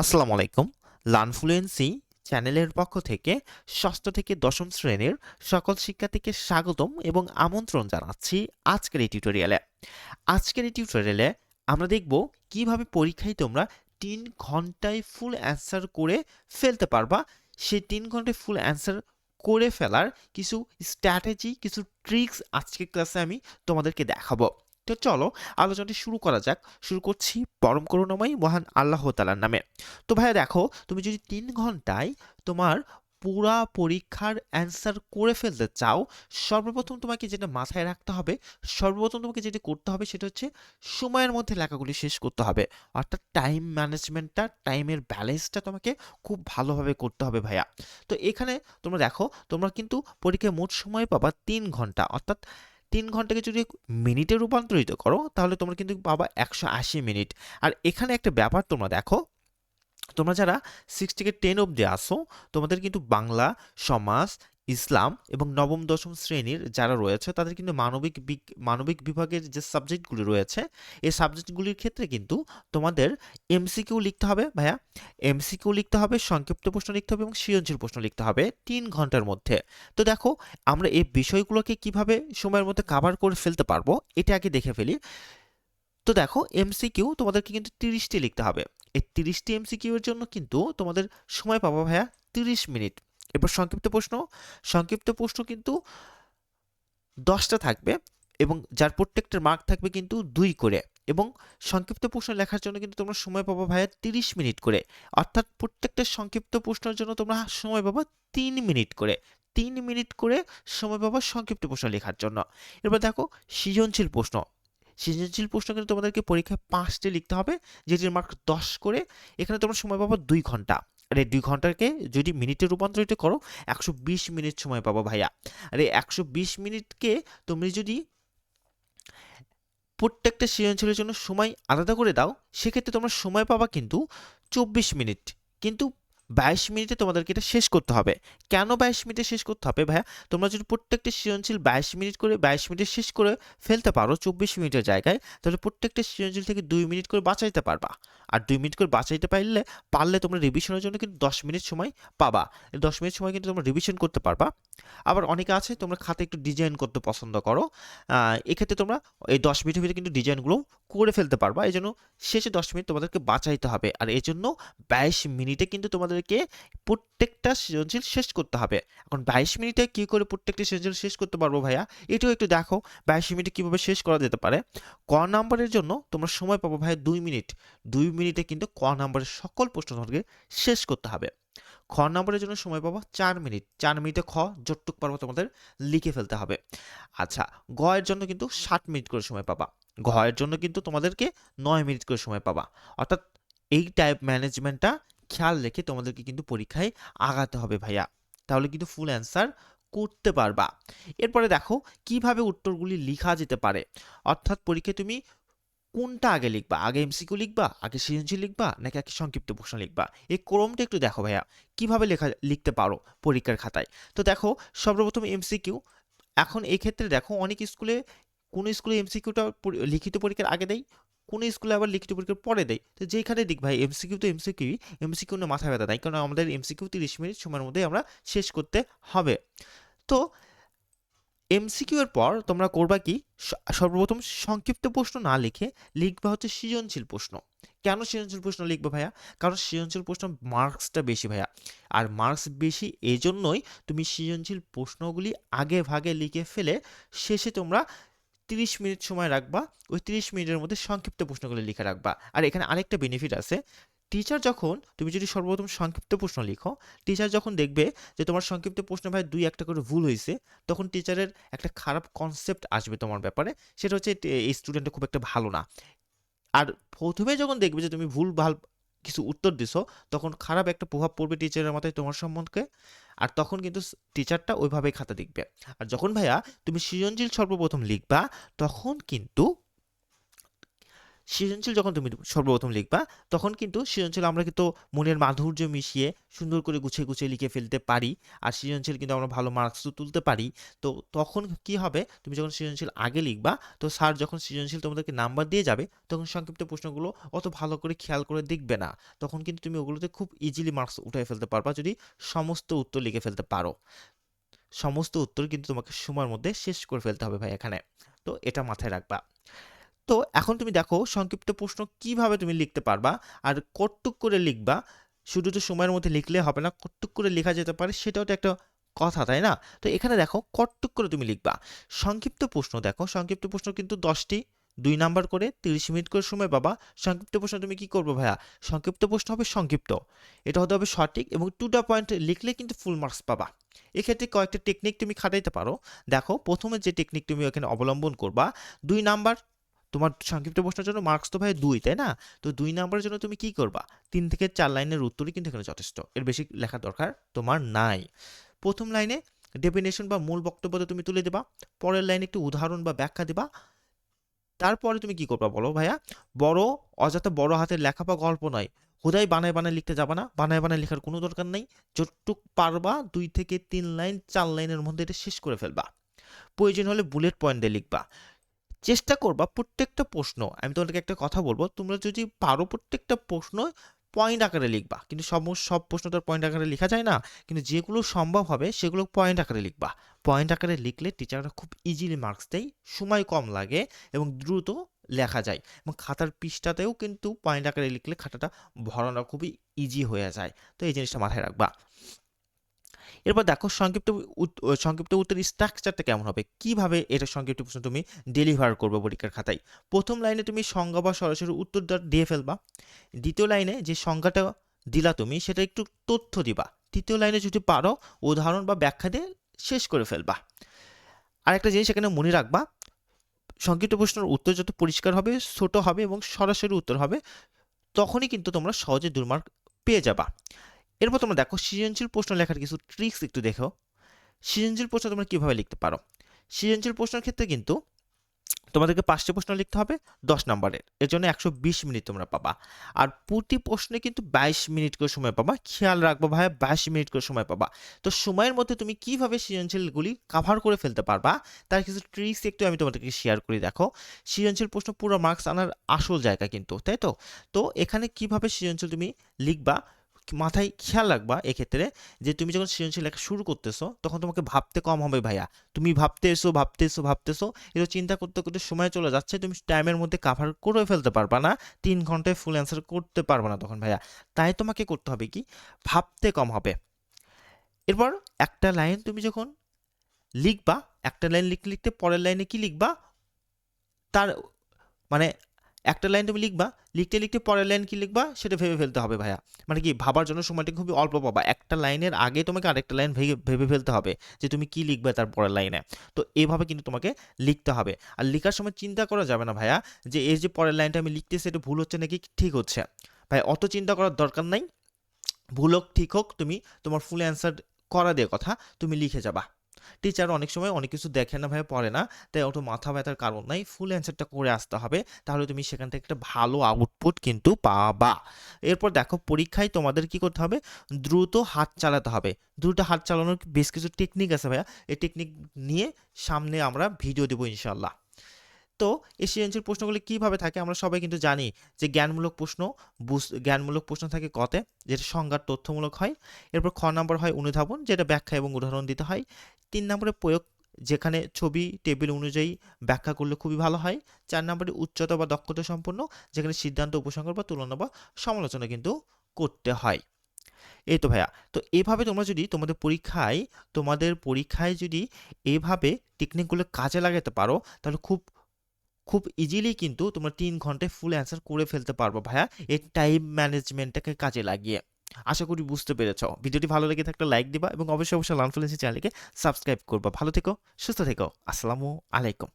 আসসালামু আলাইকুম। লার্নফ্লুয়েন্সি চ্যানেলের পক্ষ থেকে ষষ্ঠ থেকে দশম শ্রেণির সকল শিক্ষার্থীকে স্বাগতম এবং আমন্ত্রণ জানাচ্ছি আজকের এই টিউটোরিয়ালে আজকের এই টিউটোরিয়ালে আমরা দেখব কীভাবে পরীক্ষায় তোমরা তিন ঘন্টায় ফুল অ্যান্সার করে ফেলতে পারবা। সেই তিন ঘন্টায় ফুল অ্যান্সার করে ফেলার কিছু স্ট্র্যাটেজি কিছু ট্রিক্স আজকের ক্লাসে আমি তোমাদেরকে দেখাবো। তো চলো আলোচনাটি শুরু করা যাক। শুরু করছি পরম করুণাময় মহান আল্লাহ তালার নামে। তো ভাইয়া দেখো, তুমি যদি তিন ঘন্টায় তোমার পুরা পরীক্ষার অ্যান্সার করে ফেলতে চাও, সর্বপ্রথম তোমাকে যেটা মাথায় রাখতে হবে, সর্বপ্রথম তোমাকে যেটা করতে হবে সেটা হচ্ছে সময়ের মধ্যে লেখাগুলি শেষ করতে হবে। অর্থাৎ টাইম ম্যানেজমেন্টটা, টাইমের ব্যালেন্সটা তোমাকে খুব ভালোভাবে করতে হবে ভাইয়া। তো এখানে তোমরা দেখো, তোমরা কিন্তু পরীক্ষায় মোট সময় পাবা তিন ঘণ্টা। অর্থাৎ তিন ঘন্টাকে যদি মিনিটে রূপান্তরিত করো, তাহলে তোমরা কিন্তু পাবা একশো আশি মিনিট। আর এখানে একটা ব্যাপার তোমরা দেখো, তোমরা যারা সিক্স থেকে টেন অবধি আসো, তোমাদের কিন্তু বাংলা, সমাজ ইসলাম এবং নবম, দশম শ্রেণির যারা রয়েছে, তাদের কিন্তু মানবিক মানবিক বিভাগের যে সাবজেক্টগুলি রয়েছে, এই সাবজেক্টগুলির ক্ষেত্রে কিন্তু তোমাদের এমসিকিউ লিখতে হবে ভাইয়া। এমসিকিউ লিখতে হবে, সংক্ষিপ্ত প্রশ্ন লিখতে হবে এবং সৃজনশীল প্রশ্ন লিখতে হবে তিন ঘণ্টার মধ্যে। তো দেখো, আমরা এই বিষয়গুলোকে কীভাবে সময়ের মধ্যে কাভার করে ফেলতে পারব, এটা আগে দেখে ফেলি। তো দেখো এমসিকিউ তোমাদেরকে কিন্তু তিরিশটি লিখতে হবে। এই তিরিশটি এমসিকিউ এর জন্য কিন্তু তোমাদের সময় পাবো ভাইয়া তিরিশ মিনিট। এবার সংক্ষিপ্ত প্রশ্ন সংক্ষিপ্ত প্রশ্ন কিন্তু দশটা থাকবে এবং যার প্রত্যেকটার মার্ক থাকবে কিন্তু দুই করে এবং সংক্ষিপ্ত প্রশ্ন লেখার জন্য কিন্তু তোমরা সময় পাবো ভাইয়া তিরিশ মিনিট করে। অর্থাৎ প্রত্যেকটা সংক্ষিপ্ত প্রশ্নের জন্য তোমরা সময় পাবো তিন মিনিট করে। তিন মিনিট করে সময় পাবো সংক্ষিপ্ত প্রশ্ন লেখার জন্য। এবার দেখো সৃজনশীল প্রশ্ন। সৃজনশীল প্রশ্ন কিন্তু তোমাদেরকে পরীক্ষায় পাঁচটি লিখতে হবে, যেটির মার্ক দশ করে। এখানে তোমরা সময় পাবো দুই ঘণ্টা। আর দুই ঘন্টাকে যদি মিনিটে রূপান্তরিত করো, একশো বিশ মিনিট সময় পাবো ভাইয়া। আরে একশো বিশ মিনিটকে তুমি যদি প্রত্যেকটা সৃজনশীলের জন্য সময় আলাদা করে দাও, সেক্ষেত্রে তোমরা সময় পাবা কিন্তু চব্বিশ মিনিট। কিন্তু বাইশ মিনিটে তোমাদেরকে এটা শেষ করতে হবে। কেন বাইশ মিনিটে শেষ করতে হবে ভাইয়া? তোমরা যদি প্রত্যেকটা সৃজনশীল বাইশ মিনিট করে, বাইশ মিনিটে শেষ করে ফেলতে পারো চব্বিশ মিনিটের জায়গায়, তাহলে প্রত্যেকটা সৃজনশীল থেকে দুই মিনিট করে বাঁচাইতে পারবা। আর দুই মিনিট করে বাঁচাইতে পারলে পারলে তোমরা রিভিশনের জন্য কিন্তু দশ মিনিট সময় পাবা। দশ মিনিট সময় কিন্তু তোমরা রিভিশন করতে পারবা। আবার অনেকে আছে, তোমরা খাতে একটু ডিজাইন করতে পছন্দ করো। এক্ষেত্রে তোমরা এই দশ মিনিটের ভিতরে কিন্তু ডিজাইনগুলো করে ফেলতে পারবা। এই জন্য শেষে দশ মিনিট তোমাদেরকে বাঁচাইতে হবে। আর এই জন্য বাইশ মিনিটে কিন্তু তোমাদেরকে প্রত্যেকটা সৃজনশীল শেষ করতে হবে। এখন বাইশ মিনিটে কী করে প্রত্যেকটা সৃজনশীল শেষ করতে পারব ভাইয়া? এটাও একটু দেখো, বাইশ মিনিটে কীভাবে শেষ করা যেতে পারে। ক নাম্বারের জন্য তোমরা সময় পাবো ভাইয়া দুই মিনিট। দুই মিনিটে কিন্তু ক নাম্বারের সকল প্রশ্ন তোমাদেরকে শেষ করতে হবে। খ নম্বরের জন্য সময় পাবো চার মিনিট। চার মিনিটে খ যতটুক পারব তোমাদের লিখে ফেলতে হবে। আচ্ছা গ এর জন্য কিন্তু ষাট মিনিট করে সময় পাবা। ঘ এর জন্য কিন্তু তোমাদেরকে নয় মিনিট করে সময় পাবা। অর্থাৎ এই টাইপ ম্যানেজমেন্টটা খেয়াল রেখে তোমাদেরকে কিন্তু পরীক্ষায় আগাতে হবে ভাইয়া। তাহলে কিন্তু ফুল অ্যান্সার করতে পারবা। এরপরে দেখো, কীভাবে উত্তরগুলি লিখা যেতে পারে? অর্থাৎ পরীক্ষায় তুমি কোনটা আগে লিখবা? আগে এমসিকিউ লিখবা? আগে সৃজনশীল লিখবা? নাকি আগে সংক্ষিপ্ত প্রশ্ন লিখবা? এই ক্রমটা একটু দেখো ভাইয়া, কীভাবে লেখা, লিখতে পারো পরীক্ষার খাতায়? তো দেখো, সর্বপ্রথম এমসিকিউ এখন এই ক্ষেত্রে দেখো, অনেক স্কুলে, কোন স্কুলে এমসিকিউটা লিখিত পরীক্ষার আগে দেয় কোন স্কুলে আবার লিখিত পরীক্ষার পরে দেয়। তো যেখানে দিক ভাই এমসিকিউ তো এমসিকিউ এমসিকিউ নিয়ে মাথা ব্যথা নাই কারণ আমাদের এমসিকিউ তিরিশ মিনিট সময়ের মধ্যে আমরা শেষ করতে হবে। তো এমসিকিউ এর পর তোমরা করবা কি? সর্বপ্রথম সংক্ষিপ্ত প্রশ্ন না লিখে লিখবা হচ্ছে সৃজনশীল প্রশ্ন। কেন সৃজনশীল প্রশ্ন লিখবে ভাইয়া? কারণ সৃজনশীল প্রশ্ন মার্কসটা বেশি ভাইয়া। আর মার্কস বেশি এজন্যই তুমি সৃজনশীল প্রশ্নগুলি আগে ভাগে লিখে ফেলে শেষে তোমরা তিরিশ মিনিট সময় রাখবা, ওই তিরিশ মিনিটের মধ্যে সংক্ষিপ্ত প্রশ্নগুলি লিখে রাখবা। আর এখানে আরেকটা বেনিফিট আছে টিচার যখন তুমি যদি সর্বপ্রথম সংক্ষিপ্ত প্রশ্ন লিখো টিচার যখন দেখবে যে তোমার সংক্ষিপ্ত প্রশ্ন ভাই দুই একটা করে ভুল হয়েছে তখন টিচারের একটা খারাপ কনসেপ্ট আসবে তোমার ব্যাপারে, সেটা হচ্ছে এই স্টুডেন্টটা খুব একটা ভালো না। আর প্রথমে যখন দেখবে যে তুমি ভুল ভালো কিছু উত্তর দিছো, তখন খারাপ একটা প্রভাব পড়বে টিচারের মাথায় তোমার সম্বন্ধে। আর তখন কিন্তু টিচারটা ওইভাবেই খাতা দেখবে আর যখন ভাইয়া তুমি সৃজনশীল সর্বপ্রথম লিখবা, তখন কিন্তু সৃজনশীল যখন তুমি সর্বপ্রথম লিখবা, তখন কিন্তু সৃজনশীল আমরা কিন্তু মনের মাধুর্য মিশিয়ে সুন্দর করে গুছিয়ে গুছিয়ে লিখে ফেলতে পারি। আর সৃজনশীল কিন্তু আমরা ভালো মার্কসও তুলতে পারি। তো তখন কি হবে? তুমি যখন সৃজনশীল আগে লিখবা, তো স্যার যখন সৃজনশীল তোমাদেরকে নাম্বার দিয়ে যাবে, তখন সংক্ষিপ্ত প্রশ্নগুলো অত ভালো করে খেয়াল করে দেখবে না। তখন কিন্তু তুমি ওগুলোতে খুব ইজিলি মার্কস উঠে ফেলতে পারবা, যদি সমস্ত উত্তর লিখে ফেলতে পারো। সমস্ত উত্তর কিন্তু তোমাকে সময়ের মধ্যে শেষ করে ফেলতে হবে ভাই এখানে। তো এটা মাথায় রাখবা। তো এখন তুমি দেখো সংক্ষিপ্ত প্রশ্ন কীভাবে তুমি লিখতে পারবা আর কটটুক করে লিখবা। শুধু তো সময়ের মধ্যে লিখলে হবে না, কটটুক করে লেখা যেতে পারে সেটাও তো একটা কথা, তাই না? তো এখানে দেখো কটটুক করে তুমি লিখবা। সংক্ষিপ্ত প্রশ্ন দেখো, সংক্ষিপ্ত প্রশ্ন কিন্তু দশটি, দুই নাম্বার করে, তিরিশ মিনিট করে সময় পাবা। সংক্ষিপ্ত প্রশ্ন তুমি কি করব ভাইয়া? সংক্ষিপ্ত প্রশ্ন হবে সংক্ষিপ্ত। এটা হতে হবে সঠিক এবং টু দ্য পয়েন্ট লিখলে কিন্তু ফুল মার্কস পাবা। এক্ষেত্রে কয়েকটা টেকনিক তুমি খাটাইতে পারো। দেখো প্রথমে যে টেকনিক তুমি ওখানে অবলম্বন করবা, দুই নাম্বার তোমার সংক্ষিপ্ত প্রশ্নের জন্য মার্কস তো ভাই দুই, তাই না? তো দুই নাম্বারের জন্য তুমি কি করবা? তিন থেকে চার লাইনের উত্তরই কিন্তু এখানে যথেষ্ট। এর বেশি লেখা দরকার তোমার নাই। প্রথম লাইনে ডেফিনেশন বা মূল বক্তব্য তুমি তুলে দেবা। পরের লাইনে একটু উদাহরণ বা ব্যাখ্যা দেবা। তারপরে তুমি কি করবা বলো ভাইয়া? বড়, অযথা বড় হাতের লেখা বা গল্প নয়। হুদাই বানায় বানায় লিখতে যাবা না। বানায় বানায় লেখার কোনো দরকার নেই। যতটুক পারবা দুই থেকে তিন লাইন, চার লাইনের মধ্যে এটা শেষ করে ফেলবা। প্রয়োজন হলে বুলেট পয়েন্ট দিয়ে লিখবা। চেষ্টা করবা প্রত্যেকটা প্রশ্ন। আমি তোমাদেরকে একটা কথা বলব, তোমরা যদি পারো প্রত্যেকটা প্রশ্ন পয়েন্ট আকারে লিখবা। কিন্তু সব সব প্রশ্ন তো পয়েন্ট আকারে লেখা যায় না। কিন্তু যেগুলো সম্ভব হবে সেগুলো পয়েন্ট আকারে লিখবা। পয়েন্ট আকারে লিখলে টিচাররা খুব ইজিলি মার্কস দেয়, সময় কম লাগে এবং দ্রুত লেখা যায়। এবং খাতার পৃষ্ঠাতেও কিন্তু পয়েন্ট আকারে লিখলে খাতাটা ভরানো খুবই ইজি হয়ে যায়। তো এই জিনিসটা মাথায় রাখবা। এরপর দেখো সংক্ষিপ্ত সংক্ষিপ্ত উত্তরের স্ট্রাকচারটা কেমন হবে? কীভাবে এটা সংক্ষিপ্ত প্রশ্ন তুমি ডেলিভার করবে পরীক্ষার খাতায়? প্রথম লাইনে তুমি সংজ্ঞা বা সরাসরি উত্তর দিয়ে ফেলবা। দ্বিতীয় লাইনে যে সংজ্ঞাটা দিলা তুমি, সেটা একটু তথ্য দিবা। তৃতীয় লাইনে যদি পারো, উদাহরণ বা ব্যাখ্যা দিয়ে শেষ করে ফেলবা। আরেকটা জিনিস এখানে মনে রাখবা, সংক্ষিপ্ত প্রশ্নের উত্তর যত পরিষ্কার হবে, ছোট হবে এবং সরাসরি উত্তর হবে, তখনই কিন্তু তোমরা সহজে দুর্মার্ক পেয়ে যাবা। এরপর তোমরা দেখো সৃজনশীল প্রশ্ন লেখার কিছু ট্রিক্স একটু দেখো। সৃজনশীল প্রশ্ন তোমরা কীভাবে লিখতে পারো? সৃজনশীল প্রশ্নের ক্ষেত্রে কিন্তু তোমাদেরকে পাঁচটি প্রশ্ন লিখতে হবে, দশ নম্বরের। এর জন্য একশো বিশ মিনিট তোমরা পাবা। আর প্রতি প্রশ্নে কিন্তু বাইশ মিনিট করে সময় পাবা। খেয়াল রাখব ভাই, বাইশ মিনিট করে সময় পাবা। তো সময়ের মধ্যে তুমি কীভাবে সৃজনশীলগুলি কাভার করে ফেলতে পারবা, তার কিছু ট্রিক্স একটু আমি তোমাদেরকে শেয়ার করি, দেখো। সৃজনশীল প্রশ্ন পুরো মার্কস আনার আসল জায়গা কিন্তু, তাই তো? তো এখানে কীভাবে সৃজনশীল তুমি লিখবা মাথায় খেয়াল রাখবা এক্ষেত্রে যে তুমি যখন সৃজনশীল লেখা শুরু করতেছো, তখন তোমাকে ভাবতে কম হবে ভাইয়া। তুমি ভাবতে এসো ভাবতে এসো ভাবতেছো এটা চিন্তা করতে করতে সময় চলে যাচ্ছে, তুমি টাইমের মধ্যে কাভার করে ফেলতে পারবা না, তিন ঘন্টায় ফুল অ্যান্সার করতে পারবা না তখন ভাইয়া। তাই তোমাকে করতে হবে কি? ভাবতে কম হবে। এরপর একটা লাইন তুমি যখন লিখবা, একটা লাইন লিখতে লিখতে পরের লাইনে কি লিখবা? তার মানে একটা লাইন তুমি লিখবা, লিখতে লিখতে পরের লাইন কি লিখবা, সেটা ভেবে ফেলতে হবে ভাইয়া। মানে কি, ভাবার জন্য সময়টা খুবই অল্প পাবা। একটা লাইনের আগে তোমাকে আরেকটা লাইন ভেবে ফেলতে হবে যে তুমি কি লিখবে তার পরের লাইনে। তো এভাবে কিন্তু তোমাকে লিখতে হবে। আর লেখার সময় চিন্তা করা যাবে না ভাইয়া, যে এই যে পরের লাইনটা আমি লিখতেছি, এটা ভুল হচ্ছে নাকি, ঠিক হচ্ছে। ভাই, অত চিন্তা করার দরকার নাই। ভুল হোক, ঠিক হোক, তুমি তোমার ফুল অ্যান্সার করা দিয়ে কথা, তুমি লিখে যাবা। টিচার অনেক সময় অনেক কিছু দেখে না ভাই পড়ে না, তাই ওটা মাথা ব্যথার কারণ নাই। ফুল অ্যান্সারটা করে আসতে হবে, তাহলে তুমি সেখান থেকে একটা ভালো আউটপুট কিন্তু পাবা। এরপর দেখো, পরীক্ষায় তোমাদের কি করতে হবে? দ্রুত হাত চালাতে হবে। দ্রুত হাত চালানোর বেশ কিছু টেকনিক আছে, ভাইয়া। এই টেকনিক নিয়ে সামনে আমরা ভিডিও দেবো ইনশাল্লাহ তো এই সৃজনশীল প্রশ্নগুলি কীভাবে থাকে আমরা সবাই কিন্তু জানি যে জ্ঞানমূলক প্রশ্ন জ্ঞানমূলক প্রশ্ন থাকে কতে, যেটা সংজ্ঞার তথ্যমূলক হয়। এরপর খ নম্বর হয় অনুধাবন, যেটা ব্যাখ্যা এবং উদাহরণ দিতে হয়। তিন নম্বরে প্রয়োগ, যেখানে ছবি, টেবিল অনুযায়ী ব্যাখ্যা করলে খুবই ভালো হয়। চার নম্বরে উচ্চতা বা দক্ষতা সম্পন্ন, যেখানে সিদ্ধান্ত, উপসংহার বা তুলনা বা সমালোচনা কিন্তু করতে হয়। এই তো ভাইয়া, তো এভাবে তোমরা যদি তোমাদের পরীক্ষায় তোমাদের পরীক্ষায় যদি এভাবে টেকনিকগুলো কাজে লাগাতে পারো, তাহলে খুব খুব ইজিলি কিন্তু তোমরা তিন ঘন্টায় ফুল অ্যান্সার করে ফেলতে পারব ভাইয়া। এই টাইম ম্যানেজমেন্টটাকে কাজে লাগিয়ে। আশা করি বুঝতে পেরেছ। ভিডিওটি ভালো লেগে থাকলে লাইক দিবা এবং অবশ্যই অবশ্যই লানফুলেন্সি চ্যানেলকে সাবস্ক্রাইব করবা। ভালো থেকো, সুস্থ থেকো। আসসালামু আলাইকুম।